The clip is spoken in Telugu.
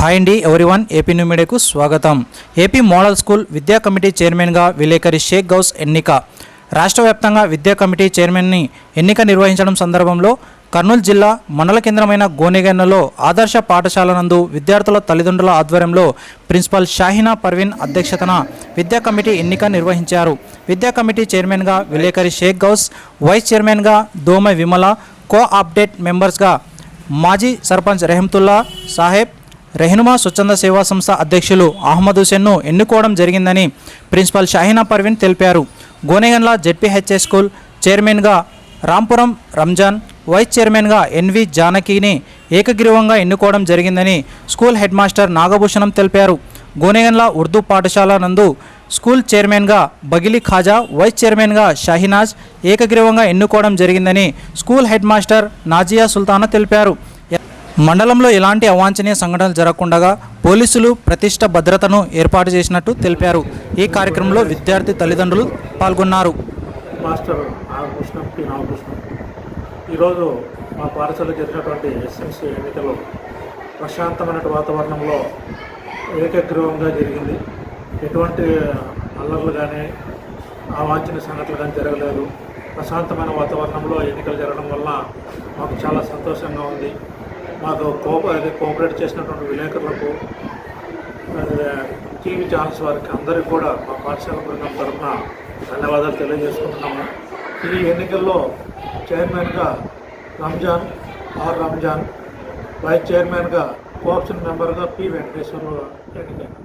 హాయ్ అండి వన్ ఏపీ న్యూ మీడియాకు స్వాగతం. ఏపీ మోడల్ స్కూల్ విద్యా కమిటీ చైర్మన్గా విలేకరి షేక్ గౌస్ ఎన్నిక. రాష్ట్ర వ్యాప్తంగా విద్యా కమిటీ చైర్మన్ని ఎన్నిక నిర్వహించడం సందర్భంలో కర్నూలు జిల్లా మండల కేంద్రమైన గోనెగన్నలో ఆదర్శ పాఠశాల నందు విద్యార్థుల తల్లిదండ్రుల ఆధ్వర్యంలో ప్రిన్సిపల్ షాహినా పర్వీన్ అధ్యక్షతన విద్యా కమిటీ ఎన్నిక నిర్వహించారు. విద్యా కమిటీ చైర్మన్గా విలేకరి షేక్ గౌస్ వైస్ చైర్మన్గా దోమ విమల కో అప్డేట్ మెంబర్స్గా మాజీ సర్పంచ్ రెహమతుల్లా సాహెబ్ రెహనుమా స్వచ్ఛంద సేవా సంస్థ అధ్యక్షులు అహ్మద్ హుసేన్ను ఎన్నుకోవడం జరిగిందని ప్రిన్సిపల్ షాహీనా పర్వీన్ తెలిపారు. గోనెగన్ల జెడ్పీహెచ్ఏ స్కూల్ చైర్మన్గా రాంపురం రంజాన్ వైస్ చైర్మన్గా ఎన్వి జానకిని ఏకగ్రీవంగా ఎన్నుకోవడం జరిగిందని స్కూల్ హెడ్ మాస్టర్ నాగభూషణం తెలిపారు. గోనెగన్ల ఉర్దూ పాఠశాల నందు స్కూల్ చైర్మన్గా బగిలి ఖాజా వైస్ చైర్మన్గా షాహినాజ్ ఏకగ్రీవంగా ఎన్నుకోవడం జరిగిందని school head master Nazia Sultana తెలిపారు. మండలంలో ఎలాంటి అవాంఛనీయ సంఘటనలు జరగకుండా పోలీసులు ప్రతిష్ట భద్రతను ఏర్పాటు చేసినట్టు తెలిపారు. ఈ కార్యక్రమంలో విద్యార్థి తల్లిదండ్రులు పాల్గొన్నారు. మాస్టర్ నాగభూషణం పి నాగభూషణం ఈరోజు మా పాఠశాలలో జరిగినటువంటి ఎస్ఎంసీ ఎన్నికలు ప్రశాంతమైన వాతావరణంలో ఏకగ్రీవంగా జరిగింది. ఎటువంటి అల్లర్లు కానీ అవాంఛనీయ సంఘటనలు కానీ జరగలేదు. ప్రశాంతమైన వాతావరణంలో ఎన్నికలు జరగడం వల్ల మాకు చాలా సంతోషంగా ఉంది. మాకు కోప అది కోఆపరేట్ చేసినటువంటి విలేకరులకు టీవీ ఛానల్స్ వారికి అందరికీ కూడా మా పాఠశాల బృందం తరఫున ధన్యవాదాలు తెలియజేసుకుంటున్నాము. ఈ ఎన్నికల్లో చైర్మన్గా రంజాన్ ఆర్ రంజాన్ వైస్ చైర్మన్గా కోఆప్షన్ మెంబర్గా పి వెంకటేశ్వరరావు ఎన్నికైనారు.